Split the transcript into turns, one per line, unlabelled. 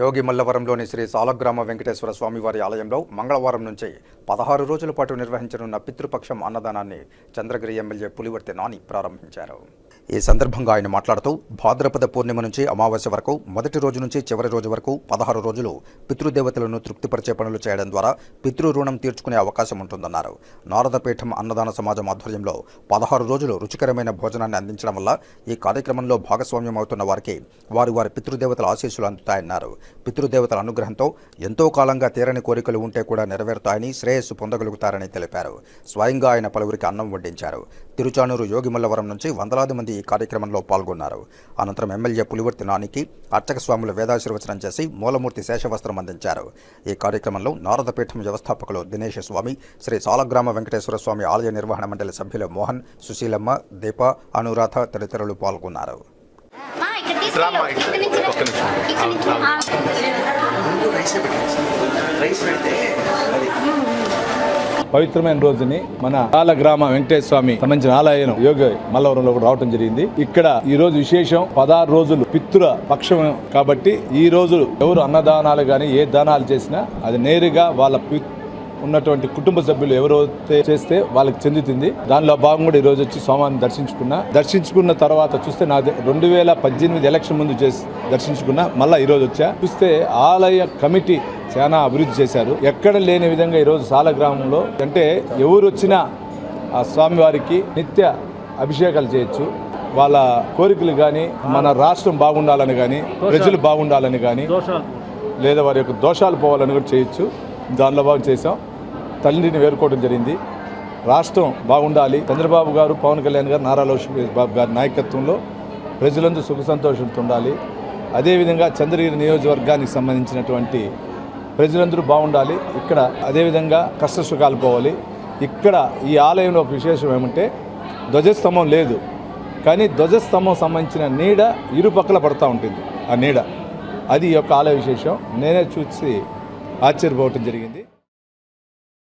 యోగి మల్లవరంలోని శ్రీ సాలగ్రామ వెంకటేశ్వర స్వామివారి ఆలయంలో మంగళవారం నుంచి పదహారు రోజుల పాటు నిర్వహించనున్న పితృపక్షం అన్నదానాన్ని చంద్రగిరి ఎమ్మెల్యే పులివర్తి నాని ప్రారంభించారు. ఈ సందర్భంగా ఆయన మాట్లాడుతూ భాద్రపద పూర్ణిమ నుంచి అమావాస్య వరకు మొదటి రోజు నుంచి చివరి రోజు వరకు పదహారు రోజులు పితృదేవతలను తృప్తిపరిచే పనులు చేయడం ద్వారా పితృ రుణం తీర్చుకునే అవకాశం ఉంటుందన్నారు. నారదపీఠం అన్నదాన సమాజం ఆధ్వర్యంలో పదహారు రోజులు రుచికరమైన భోజనాన్ని అందించడం వల్ల ఈ కార్యక్రమంలో భాగస్వామ్యం అవుతున్న వారికి వారి వారి పితృదేవతల ఆశీస్సులు అందుతాయన్నారు. పితృదేవతల అనుగ్రహంతో ఎంతో కాలంగా తీరని కోరికలు ఉంటే కూడా నెరవేరుతాయని శ్రేయస్సు పొందగలుగుతారని తెలిపారు. స్వయంగా ఆయన పలువురికి అన్నం వడ్డించారు. తిరుచానూరు యోగిమల్లవరం నుంచి వందలాది మంది ఈ కార్యక్రమంలో పాల్గొన్నారు. అనంతరం ఎమ్మెల్యే పులివర్తి నానికి అర్చక స్వాములు వేదాశీర్వచనం చేసి మూలమూర్తి శేషవస్త్రం అందించారు. ఈ కార్యక్రమంలో నారదపీఠం వ్యవస్థాపకులు దినేష్ స్వామి శ్రీ సాలగ్రామ వెంకటేశ్వర స్వామి ఆలయ నిర్వహణ మండలి సభ్యులు మోహన్ సుశీలమ్మ దీప అనురాధ తదితరులు పాల్గొన్నారు.
మా ఇక్కడ తీసుకెళ్ళు.
పవిత్రమైన రోజుని మన గ్రామ వెంకటేశ్వర స్వామి సంబంధించిన ఆలయం యోగ మల్లవరంలో కూడా రావడం జరిగింది. ఇక్కడ ఈ రోజు విశేషం పదహారు రోజులు పిత్రుల పక్షం కాబట్టి ఈ రోజు ఎవరు అన్నదానాలు కానీ ఏ దానాలు చేసినా అది నేరుగా వాళ్ళ పి- ఉన్నటువంటి కుటుంబ సభ్యులు ఎవరైతే చేస్తే వాళ్ళకి చెందుతుంది. దానిలో భాగం కూడా ఈ రోజు వచ్చి స్వామిని దర్శించుకున్నా. దర్శించుకున్న తర్వాత చూస్తే నా రెండు వేల పద్దెనిమిది ఎలక్షన్ ముందు చేసి దర్శించుకున్నా. మళ్ళీ ఈ రోజు వచ్చా. చూస్తే ఆలయ కమిటీ చాలా అభివృద్ధి చేశారు. ఎక్కడ లేని విధంగా ఈరోజు సాలగ్రామంలో అంటే ఎవరు వచ్చినా ఆ స్వామివారికి నిత్య అభిషేకాలు చేయొచ్చు. వాళ్ళ కోరికలు కానీ మన రాష్ట్రం బాగుండాలని కానీ ప్రజలు బాగుండాలని కానీ లేదా వారి యొక్క దోషాలు పోవాలని కూడా చేయొచ్చు. దానిలో భాగం చేసాం తల్లిని వేరుకోవడం జరిగింది. రాష్ట్రం బాగుండాలి. చంద్రబాబు గారు పవన్ కళ్యాణ్ గారు నారా లోకేష్ బాబు గారి నాయకత్వంలో ప్రజలందరూ సుఖ సంతోషంతో ఉండాలి. అదేవిధంగా చంద్రగిరి నియోజకవర్గానికి సంబంధించినటువంటి ప్రజలందరూ బాగుండాలి. ఇక్కడ అదేవిధంగా కష్ట సుఖాలు పోవాలి. ఇక్కడ ఈ ఆలయంలో ఒక విశేషం ఏమంటే ధ్వజస్తంభం లేదు. కానీ ధ్వజస్తంభం సంబంధించిన నీడ ఇరుపక్కల పడతా ఉంటుంది. ఆ నీడ. అది ఈ యొక్క ఆలయ విశేషం. నేనే చూసి ఆశ్చర్యపోవటం జరిగింది.